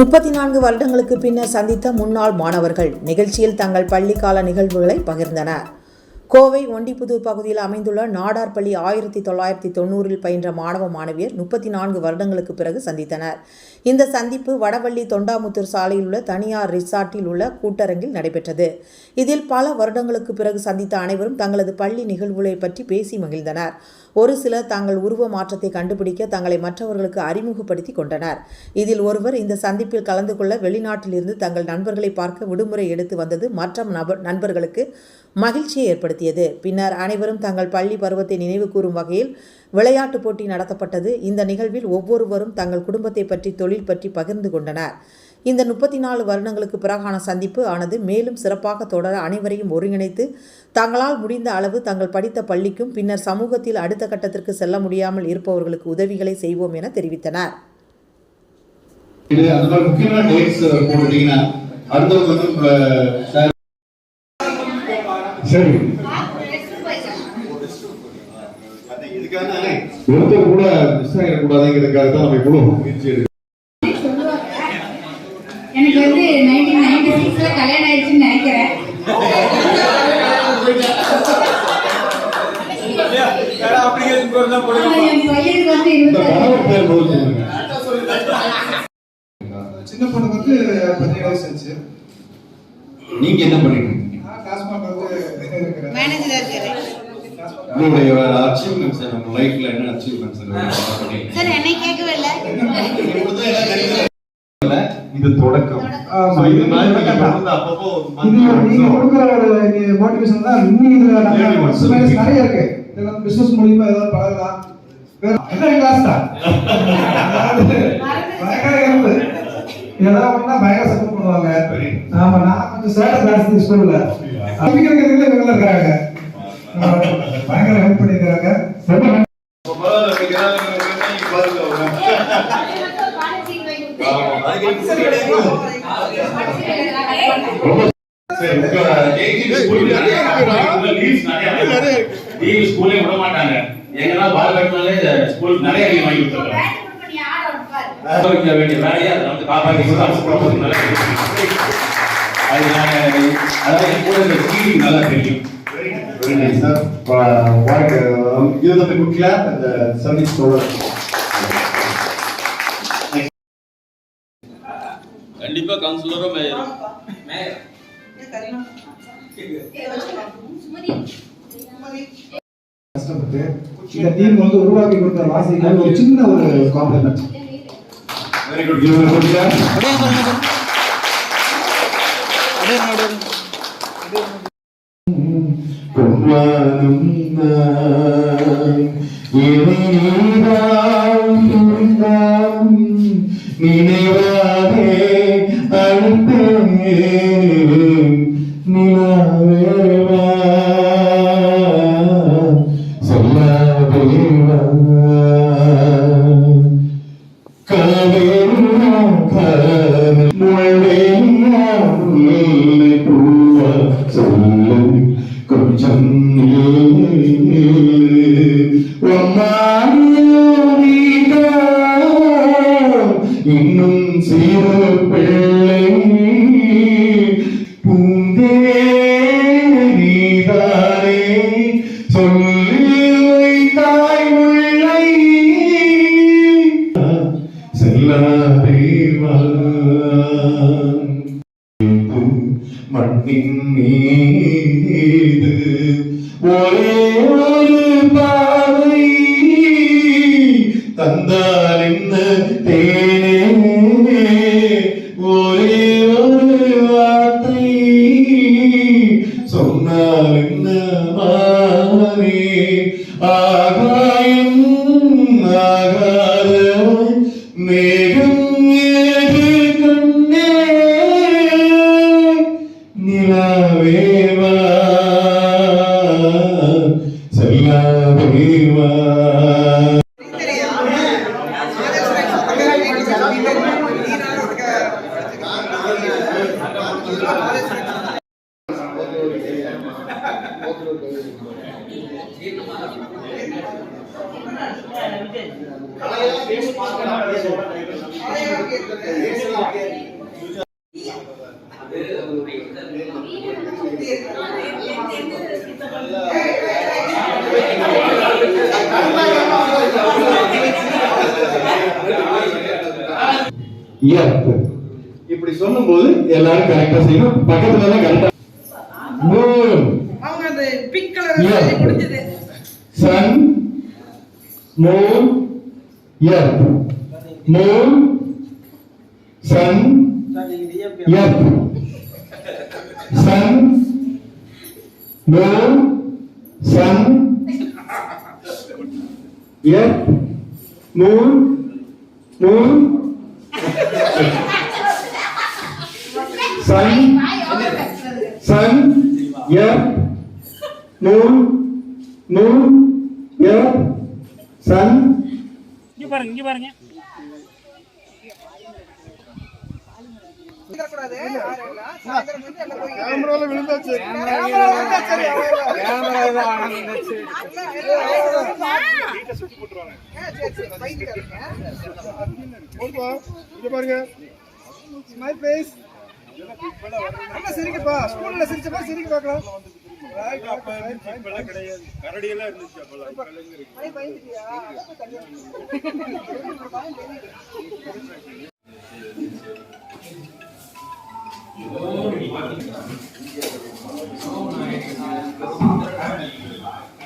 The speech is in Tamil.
முப்பத்தி நான்கு வருடங்களுக்கு பின்னர் சந்தித்த முன்னாள் மாணவர்கள் நிகழ்ச்சியில் தங்கள் பள்ளிக்கால நிகழ்வுகளை பகிர்ந்தனர். கோவை ஒண்டிப்புதூர் பகுதியில் அமைந்துள்ள நாடார் பள்ளி ஆயிரத்தி தொள்ளாயிரத்தி தொண்ணூறில் பயின்ற மாணவ மாணவியர் முப்பத்தி நான்கு வருடங்களுக்கு பிறகு சந்தித்தனர். இந்த சந்திப்பு வடவள்ளி தொண்டாமுத்தூர் சாலையில் உள்ள தனியார் ரிசார்ட்டில் உள்ள கூட்டரங்கில் நடைபெற்றது. இதில் பல வருடங்களுக்கு பிறகு சந்தித்த அனைவரும் தங்களது பள்ளி நிகழ்வுகளை பற்றி பேசி மகிழ்ந்தனர். ஒரு சிலர் தங்கள் உருவ மாற்றத்தை கண்டுபிடிக்க தங்களை மற்றவர்களுக்கு அறிமுகப்படுத்தி கொண்டனர். இதில் ஒருவர் இந்த சந்திப்பில் கலந்து கொள்ள வெளிநாட்டிலிருந்து தங்கள் நண்பர்களை பார்க்க விடுமுறை எடுத்து வந்தது மற்ற நபர் நண்பர்களுக்கு மகிழ்ச்சியை ஏற்படுத்தியது. பின்னர் அனைவரும் தங்கள் பள்ளி பருவத்தை நினைவு கூறும் வகையில் விளையாட்டுப் போட்டி நடத்தப்பட்டது. இந்த நிகழ்வில் ஒவ்வொருவரும் தங்கள் குடும்பத்தை பற்றி தொழில் பற்றி பகிர்ந்து கொண்டனர். இந்த முப்பத்தி நாலு வருடங்களுக்கு பிறகான சந்திப்பு ஆனது மேலும் சிறப்பாக தொடர அனைவரையும் ஒருங்கிணைத்து தங்களால் முடிந்த அளவு தங்கள் படித்த பள்ளிக்கும் பின்னர் சமூகத்தில் அடுத்த கட்டத்திற்கு செல்ல முடியாமல் இருப்பவர்களுக்கு உதவிகளை செய்வோம் என தெரிவித்தனர். இது ஒருத்தர் கூட மிஸ் ஆகிடக்கூடாதுங்கிறதுக்காக தான் நம்ம இவ்வளவு முயற்சி எடுக்கிறோம். எனக்கு வந்து நைன்டீன் நைன்டி சிக்ஸ்ல கல்யாணம் ஆயிடுச்சுன்னு நினைக்கிறேன். சின்ன பொண்ணுக்கு வந்து பதினேழு வயசு ஆச்சு. நீங்க என்ன பண்ணிட்டு இருக்கீங்க? மேனேஜரா இருக்கிறேன். உங்களுடைய அச்சீவ்மெண்ட்ஸ் லைஃப்ல என்ன அச்சீவ்மெண்ட்ஸ் சார் என்னை கேட்கவே இல்லை இது தொடக்கம். ஆமா. இது நீங்க அப்பப்போ கொடுக்குற ஒரு மோட்டிவேஷன் தான். இன்னும் இதுல நிறைய இருக்கு. இதுல பிசினஸ் மூலியமா ஏதாவது பழகலாம். வேற என்ன கிளாஸ் தான்? அதாவது பயங்கர. இதெல்லாம் சப்போர்ட் பண்ணுவாங்க. ஆமா நான் கொஞ்சம் சேட்டை கிளாஸ் ஸ்கூல்ல இருக்காங்க ஆமா, பயங்கர ஹெல்ப் பண்ணிருக்காங்க. ரொம்ப விட மாட்டாங்க. எங்கன்னா பால் கட்டினாலே ஸ்கூல் நிறைய வாங்கி கொடுத்துருக்காங்க. வேண்டிய வேலையை? அதை வந்து காப்பாற்றி அரசு கொடுப்பது நல்லா தெரியும். அது நாங்க அதாவது என் கூட இந்த ஃபீலிங் நல்லா தெரியும். Nice, sir. Uh, what, uh, give them a good clap and the service over. கண்டிப்பா கவுன்சிலரும் மேயரும் கஷ்டப்பட்டு இந்த டீம் வந்து உருவாக்கி கொடுத்த வாசிகள் ஒரு சின்ன ஒரு காம்ப்ளிமெண்ட் a good clap. பொன்வானம் நான் நினைவு இன்னும் சிறு பிள்ளை பூந்தே சொல்லி வைத்தாய் உள்ளை மண்ணின் மீது ஒரே சொன்னால் என்ன மாறே ஆகாயம் ஆகாத மேகம் ஏது கண்ணே நிலாவேவா செல்லாவேவா விஜய் இப்படி சொல்லும் போது எல்லாரும் கரெக்டா செய்யணும். பக்கத்துல தான் கரெக்டா sun moon இயற்பு moon sun earth sun moon sun earth moon moon sun sun earth moon moon earth sun கூடாது சாயந்தரம் வந்து எல்லாம் கேமரால விழுந்தாச்சு. கேமரால சரி பைக் பாருங்க. ஸ்மைல் ஃபேஸ் அண்ணா சிரிக்கப்பா ஸ்கூல்ல சிரிச்ச மாதிரி சிரிக்க பார்க்கலாம். பயந்துட்டியா? 哦你妈进去